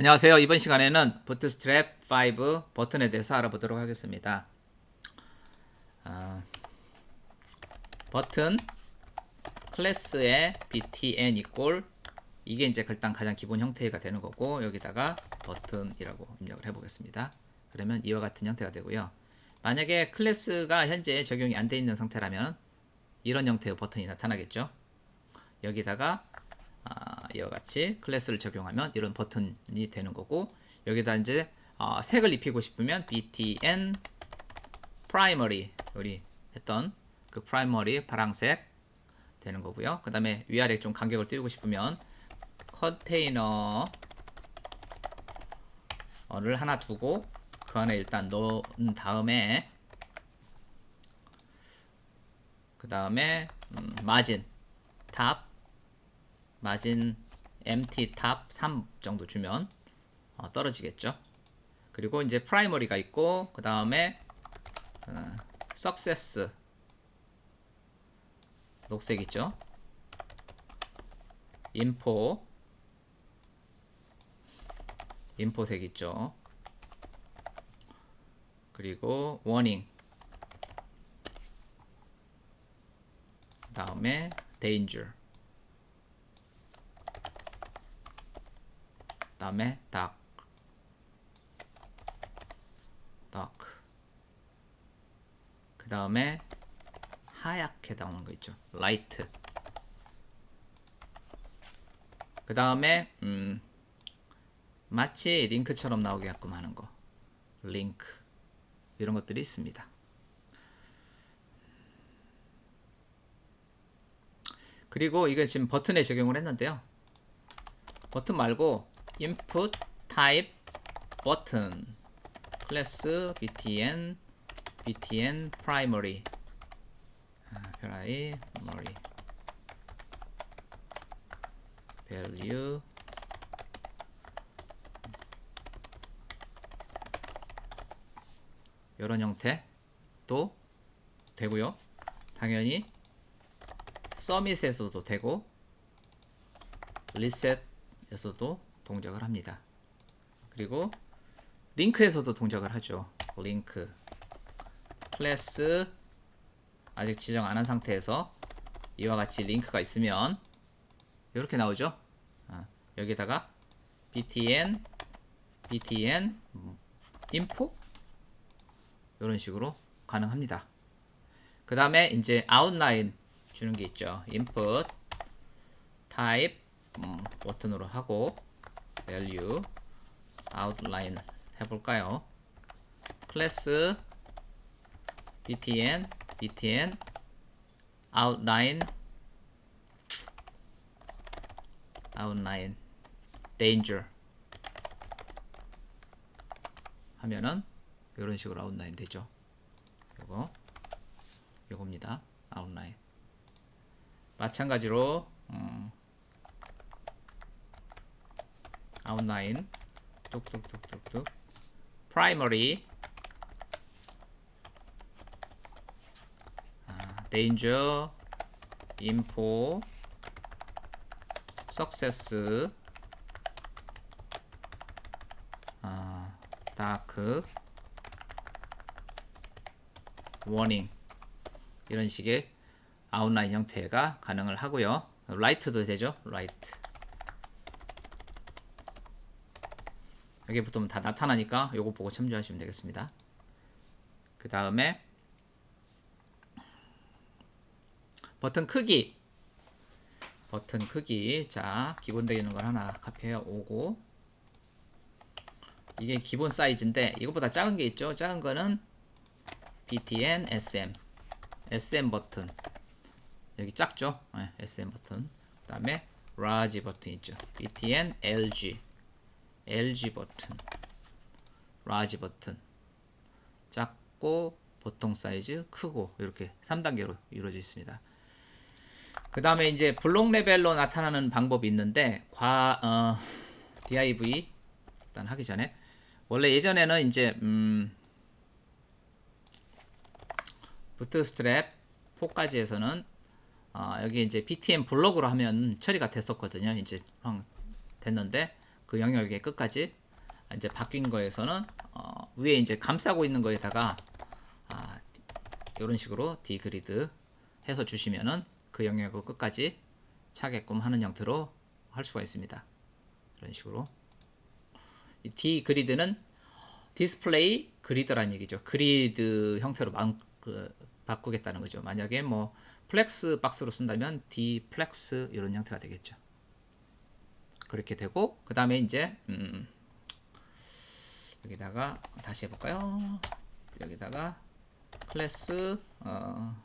안녕하세요. 이번 시간에는 부트스트랩 5 버튼에 대해서 알아보도록 하겠습니다. 아, 버튼 클래스의 btn 이꼴 이게 이제 일단 가장 기본 형태가 되는 거고 여기다가 버튼이라고 입력을 해보겠습니다. 그러면 이와 같은 형태가 되고요. 만약에 클래스가 현재 적용이 안 돼 있는 상태라면 이런 형태의 버튼이 나타나겠죠. 여기다가 아, 이와 같이 클래스를 적용하면 이런 버튼이 되는 거고 여기다 이제 어, 색을 입히고 싶으면 btn primary 우리 했던 그 primary 파랑색 되는 거고요. 그 다음에 위아래 좀 간격을 띄우고 싶으면 컨테이너를 하나 두고 그 안에 일단 넣은 다음에 그 다음에 음, 마진 탑 마진 MT 탑 3 정도 주면 어, 떨어지겠죠. 그리고 이제 프라이머리가 있고 그 다음에 어, 석세스 녹색 있죠. 인포 인포색 있죠. 그리고 워닝 다음에 danger 다음에 dark dark 그 다음에 하얗게 나오는 거 있죠. light 그 다음에 음, 마치 링크처럼 나오게끔 하는 거. 링크. 이런 것들이 있습니다. 그리고 이거 지금 버튼에 적용을 했는데요. 버튼 말고 input type button 클래스 btn btn primary 아, primary value 이런 형태도 되고요. 당연히 서밋에서도 되고 리셋에서도 동작을 합니다. 그리고 링크에서도 동작을 하죠. 링크 클래스 아직 지정 안 한 상태에서 이와 같이 링크가 있으면 이렇게 나오죠. 아, 여기다가 btn btn info 이런 식으로 가능합니다. 그 다음에 이제 아웃라인 주는 게 있죠. input type 음, 버튼으로 하고 value outline 해볼까요? 클래스 btn btn outline outline danger 하면은 이런 식으로 아웃라인 되죠. 요거 요겁니다. 아웃라인 마찬가지로 음, 아웃라인. 뚝뚝뚝뚝뚝. primary 아, danger info success 아, dark warning 이런 식의 아웃라인 형태가 가능을 하고요. 라이트도 되죠. 라이트 여기부터 다 나타나니까 요거 보고 참조하시면 되겠습니다. 그 다음에 버튼 크기. 버튼 크기. 자 기본 되는 걸 하나 카피해 오고. 이게 기본 사이즈인데 이것보다 작은 게 있죠? 작은 거는 btn sm sm 버튼. 여기 작죠? 네, sm 버튼. 그 다음에 large 버튼 있죠? Btn lg LG 버튼, 라지 버튼, 작고 보통 사이즈, 크고 이렇게 3단계로 이루어져 있습니다. 그 다음에 이제 블록 레벨로 나타나는 방법이 있는데 과 어, div 일단 하기 전에 원래 예전에는 이제 음, 부트스트랩 4까지에서는 어, 여기 이제 btm 블록으로 하면 처리가 됐었거든요. 이제 됐는데 그 영역의 끝까지 이제 바뀐 거에서는 어, 위에 이제 감싸고 있는 거에다가 아, 이런 식으로 디그리드 해서 주시면은 그 영역의 끝까지 차게끔 하는 형태로 할 수가 있습니다. 이런 식으로 이 디그리드는 디스플레이 그리드란 얘기죠. 그리드 형태로 만, 그, 바꾸겠다는 거죠. 만약에 뭐 플렉스 박스로 쓴다면 디플렉스 이런 형태가 되겠죠. 그렇게 되고 그 다음에 이제 음, 여기다가 다시 해볼까요? 여기다가 클래스 어,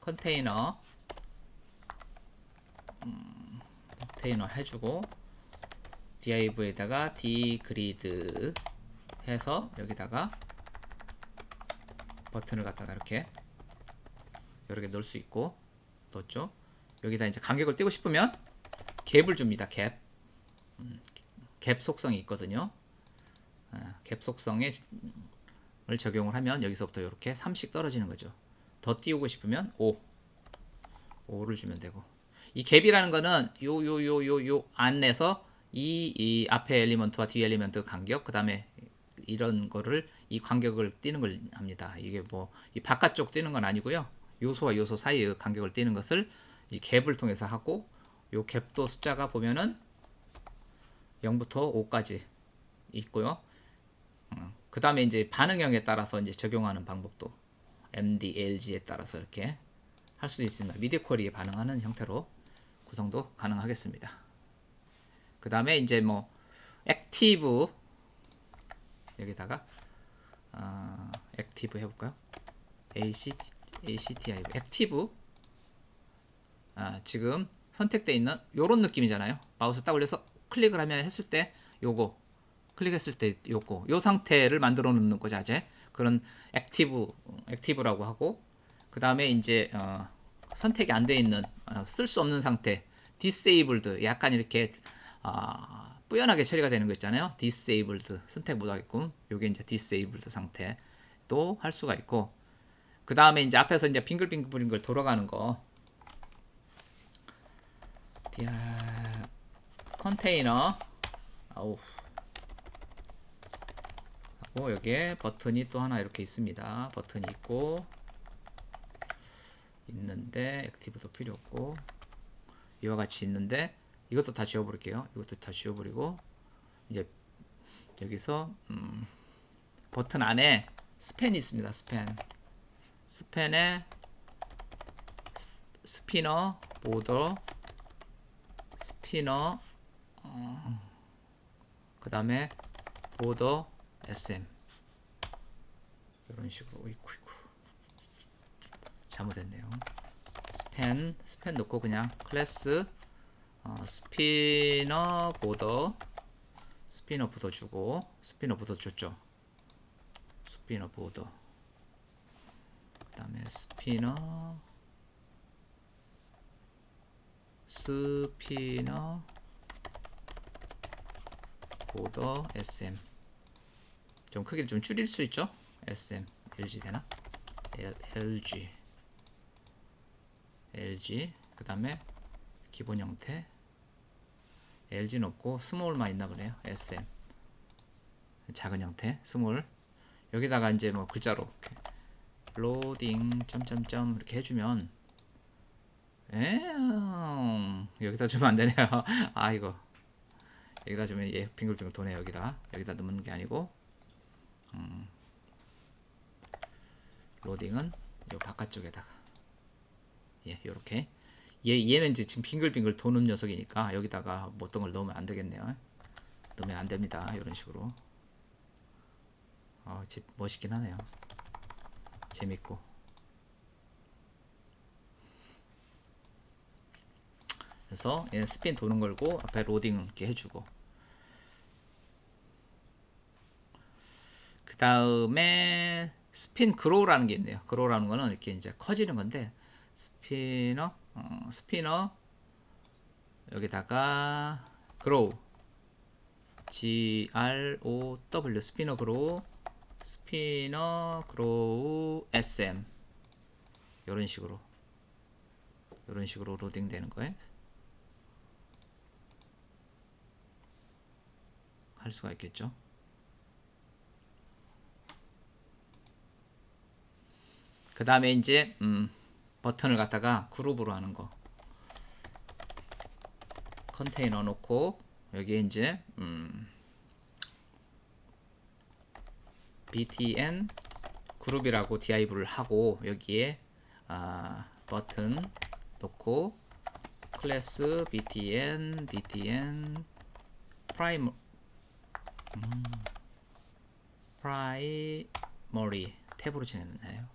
컨테이너 음, 컨테이너 해주고 div에다가 dgrid 해서 여기다가 버튼을 갖다가 이렇게 여러 개 넣을 수 있고 넣었죠. 여기다 이제 간격을 띄고 싶으면 갭을 줍니다. 갭. 음, 갭 속성이 있거든요. 아, 갭 속성에 을 적용을 하면 여기서부터 이렇게 3씩 떨어지는 거죠. 더 띄우고 싶으면 5. 5를 주면 되고. 이 갭이라는 거는 요 요 요 요 요 안에서 이, 이 앞에 엘리먼트와 뒤 엘리먼트 간격 그 다음에 이런 거를 이 간격을 띄는 걸 합니다. 이게 뭐 이 바깥쪽 띄는 건 아니고요. 요소와 요소 사이의 간격을 띄는 것을 이 갭을 통해서 하고 요 갭도 숫자가 보면은 0부터 5까지 있고요. 그 다음에 이제 반응형에 따라서 이제 적용하는 방법도 MDLG에 따라서 이렇게 할수 있습니다. 미디어 쿼리에 반응하는 형태로 구성도 가능하겠습니다. 그 다음에 이제 뭐 액티브 여기다가 어, 액티브 해볼까요? ACT, ACTI 액티브 아, 지금 선택되어 있는 요런 느낌이잖아요. 마우스 딱 올려서 클릭을 하면 했을 때 요거 클릭했을 때 요거 요 상태를 만들어 놓는 거 자체 그런 액티브 액티브라고 하고 그 다음에 이제 어, 선택이 안 돼 있는 어, 쓸수 없는 상태 디세이블드 약간 이렇게 아, 뿌연하게 처리가 되는 거 있잖아요. 디세이블드 선택 못 하게끔. 요게 이제 디세이블드 상태도 할 수가 있고 그 다음에 이제 앞에서 이제 빙글빙글 돌아가는 거. 디아 컨테이너 아우 하고 여기에 버튼이 또 하나 이렇게 있습니다. 버튼이 있고 있는데 액티브도 필요 없고 이와 같이 있는데 이것도 다 지워버릴게요. 이것도 다 지워버리고 이제 여기서 음, 버튼 안에 스팬이 있습니다. 스팬 스팬에 스피너 보더 스피너 어, 그 다음에 보더 SM 이런 식으로 이쿠 이쿠 잘못했네요. 스팬 스팬 놓고 그냥 클래스 어, 스피너 보더 스피너 보더 주고 스피너 보더 줬죠. 스피너 보더 그다음에 스피너 스피너 보더 SM 좀 크기를 좀 줄일 수 있죠? SM LG 되나? LG LG 그 다음에 기본 형태. LG는 없고 스몰만 있나 보네요. SM 작은 형태 스몰 여기다가 이제 뭐 글자로 이렇게 로딩 점점점 이렇게 해주면 에 음, 여기다 주면 안 되네요. 아 이거 여기다 주면 얘 빙글빙글 도네 여기다. 여기다 넣는 게 아니고 음, 로딩은 요 바깥쪽에다가. 예 요렇게. 얘 얘는 이제 지금 빙글빙글 도는 녀석이니까 여기다가 뭐 어떤 걸 넣으면 안 되겠네요. 넣으면 안 됩니다. 이런 식으로. 어, 집 멋있긴 하네요. 재밌고 그래서 얘는 스핀 도는 걸고 앞에 로딩 이렇게 해주고 그 다음에 스핀 그로우라는 게 있네요. 그로우라는 거는 이렇게 이제 커지는 건데 스피너 어, 스피너 여기다가 그로우 G R O W 스피너 그로우 스피너 그로우 SM 이런 식으로 이런 식으로 로딩 되는 거예요. 할 수가 있겠죠. 그 다음에 이제 음, 버튼을 갖다가 그룹으로 하는 거 컨테이너 놓고 여기에 이제 음, btn 그룹이라고 div를 하고 여기에 아, 버튼 놓고 클래스 btn btn 프라임 음, 프라이머리 탭으로 지냈나요?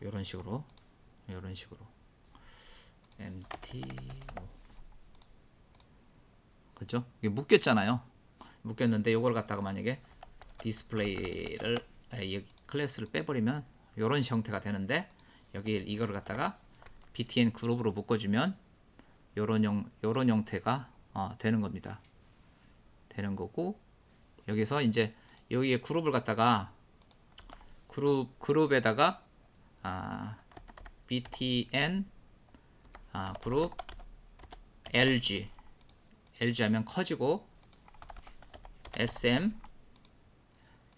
이런 식으로 이런 식으로 MTO 그죠? 이게 묶였잖아요. 묶였는데 이걸 갖다가 만약에 디스플레이를 아, 여기 클래스를 빼버리면 이런 형태가 되는데 여기 이거를 갖다가 btn 그룹으로 묶어주면 요런 형 요런 형태가 어, 되는 겁니다. 되는 거고 여기서 이제 여기에 그룹을 갖다가 그룹 그룹에다가 아, btn 아, 그룹 lg LG 하면 커지고 SM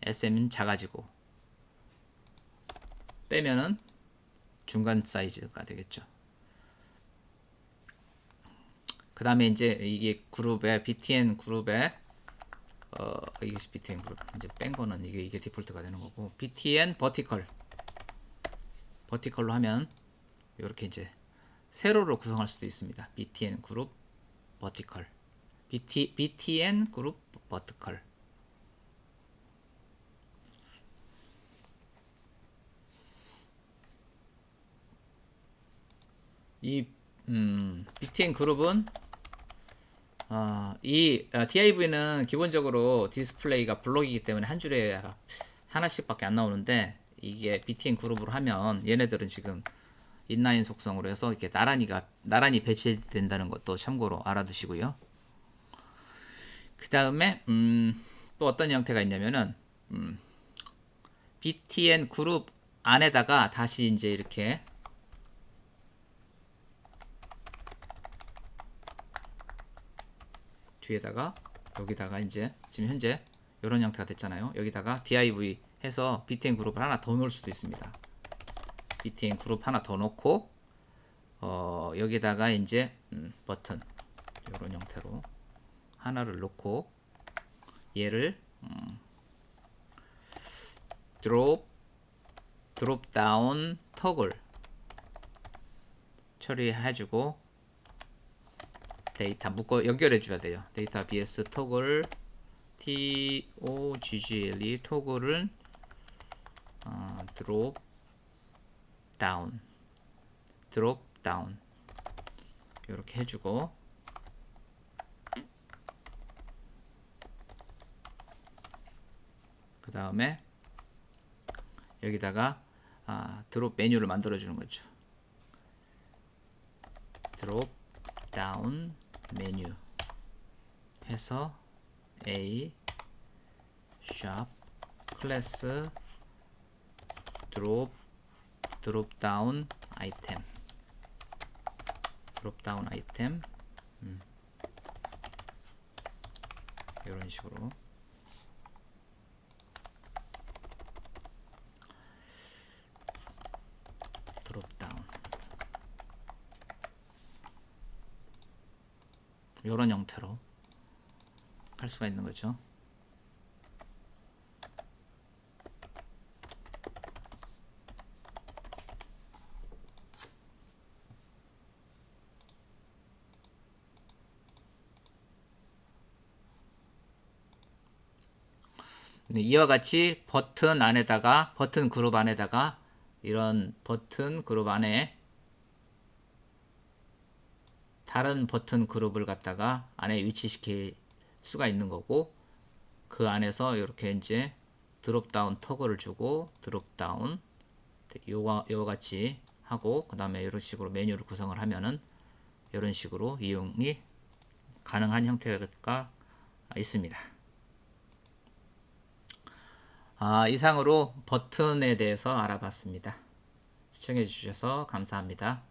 SM은 작아지고 빼면은 중간 사이즈가 되겠죠. 그 다음에 이제 이게 그룹에 BTN 그룹에 어 이게 BTN 그룹 이제 뺀 거는 이게 이게 디폴트가 되는 거고 BTN 버티컬 버티컬로 하면 이렇게 이제 세로로 구성할 수도 있습니다. BTN 그룹 버티컬 BT, BTN 그룹 버티컬 이 음, BTN 그룹은 어, 이 어, DIV는 기본적으로 디스플레이가 블록이기 때문에 한 줄에 하나씩밖에 안 나오는데 이게 BTN 그룹으로 하면 얘네들은 지금 인라인 속성으로 해서 이렇게 나란히가 나란히 배치된다는 것도 참고로 알아두시고요. 그 다음에 음, 또 어떤 형태가 있냐면은 음, BTN 그룹 안에다가 다시 이제 이렇게 뒤에다가 여기다가 이제 지금 현재 이런 형태가 됐잖아요. 여기다가 div 해서 btn 그룹을 하나 더 넣을 수도 있습니다. btn 그룹 하나 더 넣고 어, 여기다가 이제 음, 버튼 이런 형태로 하나를 놓고 얘를 음, drop drop down toggle 처리해주고 데이터 묶어 연결해 줘야 돼요. 데이터 bs toggle toggle toggle은 어, drop down drop down 이렇게 해주고 그 다음에 여기다가 아, 드롭 메뉴를 만들어 주는 거죠. 드롭 다운 메뉴 해서 A 샵 클래스 드롭 드롭 다운 아이템 드롭 다운 아이템 음. 이런 식으로 드롭 다운 이런 형태로 할 수가 있는 거죠. 네, 이와 같이 버튼 안에다가 버튼 그룹 안에다가 이런 버튼 그룹 안에 다른 버튼 그룹을 갖다가 안에 위치시킬 수가 있는 거고 그 안에서 이렇게 이제 드롭다운 터글을 주고 드롭다운 요와 요와 같이 하고 그 다음에 이런 식으로 메뉴를 구성을 하면은 이런 식으로 이용이 가능한 형태가 있습니다. 아, 이상으로 버튼에 대해서 알아봤습니다. 시청해 주셔서 감사합니다.